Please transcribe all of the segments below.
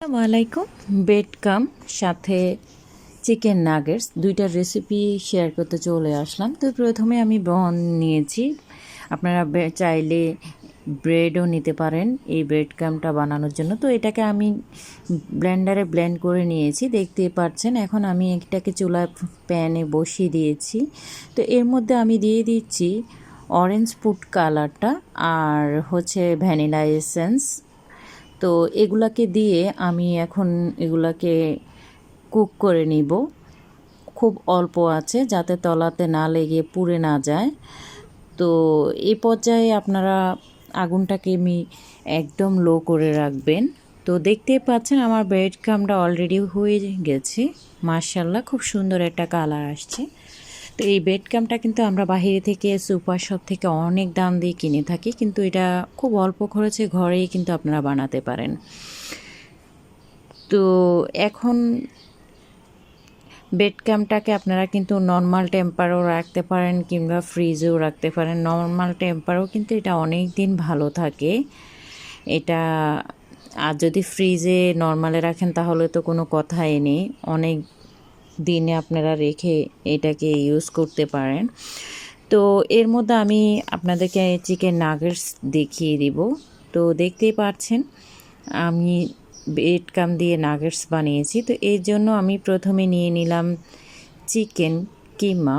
আসসালামু আলাইকুম বেড কাম সাথে চিকেন নাগেটস দুইটা রেসিপি শেয়ার করতে চলে আসলাম। তো প্রথমে আমি বন নিয়েছি। আপনারা চাইলে ব্রেডও নিতে পারেন এই ব্রেড কামটা বানানোর জন্য। তো এটাকে আমি ব্লেন্ডারে ব্লেন্ড করে নিয়েছি, দেখতেই পাচ্ছেন। এখন আমি এটাকে চুলায় প্যানে বসিয়ে দিয়েছি। তো এর মধ্যে আমি দিয়ে দিচ্ছি অরেঞ্জ ফুড কালারটা আর হচ্ছে ভ্যানিলা এসেন্স তো এগুলাকে দিয়ে আমি এখন এগুলাকে কুক করে নিব। খুব অল্প আছে যাতে তলাতে না লেগে পুড়ে না যায়। তো এই পর্যায়ে আপনারা আগুনটাকে আমি একদম লো করে রাখবেন। তো দেখতেই পাচ্ছেন আমার ব্রেড কামটা অলরেডি হয়ে গেছে। মার্শাল্লাহ খুব সুন্দর একটা কালার আসছে। তো এই বেড কামটা কিন্তু আমরা বাহিরে থেকে সুপার শপ থেকে অনেক দাম দিয়ে কিনে থাকি, কিন্তু এটা খুব অল্প খরচে ঘরেই কিন্তু আপনারা বানাতে পারেন। তো এখন বেড ক্যাম্পটাকে আপনারা কিন্তু নর্মাল টেম্পারও রাখতে পারেন কিংবা ফ্রিজেও রাখতে পারেন। নর্মাল টেম্পারও কিন্তু এটা অনেক দিন ভালো থাকে। এটা আর যদি ফ্রিজে নর্মালে রাখেন তাহলে তো কোনো কথাই নেই। অনেক দিনে আপনারা রেখে এটাকে ইউজ করতে পারেন। তো এর মধ্যে আমি আপনাদেরকে চিকেন নাগেটস দেখিয়ে দিব। তো দেখতেই পাচ্ছেন, আমি বেড কাম দিয়ে নাগেটস বানিয়েছি। তো এর জন্য আমি প্রথমে নিয়ে নিলাম চিকেন কিমা,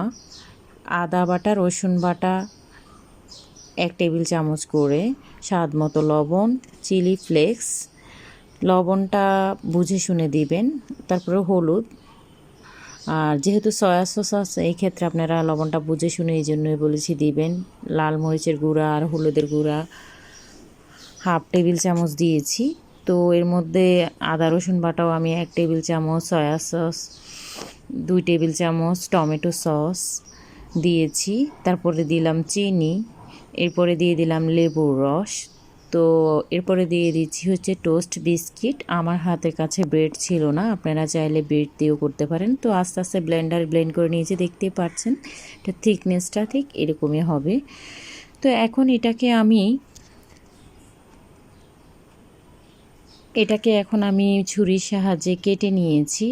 আদা বাটা, রসুন বাটা, এক টেবিল চামচ করে, স্বাদ মতো লবণ চিলি ফ্লেক্স লবণটা বুঝে শুনে দিবেন, তারপরে হলুদ আর যেহেতু সয়া সস আছে, এই ক্ষেত্রে আপনারা লবণটা বুঝে শুনে এই জন্যই বলেছি দিবেন। লাল মরিচের গুঁড়া আর হলুদের গুঁড়া হাফ টেবিল চামচ দিয়েছি। তো এর মধ্যে আদা, রসুন বাটাও আমি এক টেবিল চামচ সয়া সস দুই টেবিল চামচ, টমেটো সস দিয়েছি। তারপরে দিলাম চিনি, এরপরে দিয়ে দিলাম লেবুর রস। তো এরপরে দিয়ে দিচ্ছি হচ্ছে টোস্ট বিস্কিট। আমার হাতের কাছে ব্রেড ছিল না, আপনারা চাইলে ব্রেড দিয়েও করতে পারেন। তো আস্তে আস্তে ব্লেন্ডার ব্লেন্ড করে নিয়েছি, দেখতেই পাচ্ছেন। এটা থিকনেসটা ঠিক এরকমই হবে। তো এখন এটাকে আমি, এটাকে এখন আমি ছুরির সাহায্যে কেটে নিয়েছি।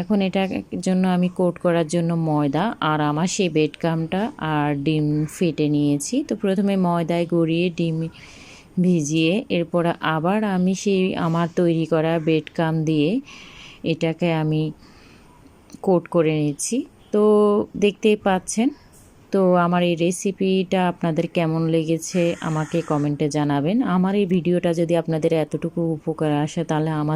এখন এটার জন্য আমি কোট করার জন্য ময়দা আর আমার সেই বেড কামটা আর ডিম ফেটে নিয়েছি। তো প্রথমে ময়দায় গড়িয়ে ডিম ভিজিয়ে এরপর আবার আমি সেই আমার তৈরি করা বেড কাম দিয়ে এটাকে আমি কোট করে নিচ্ছি। তো দেখতেই পাচ্ছেন, তো আমার এই রেসিপিটা আপনাদের কেমন লেগেছে আমাকে কমেন্টে জানাবেন। আমার এই ভিডিওটা যদি আপনাদের এতটুকু উপকার আসে তাহলে আমার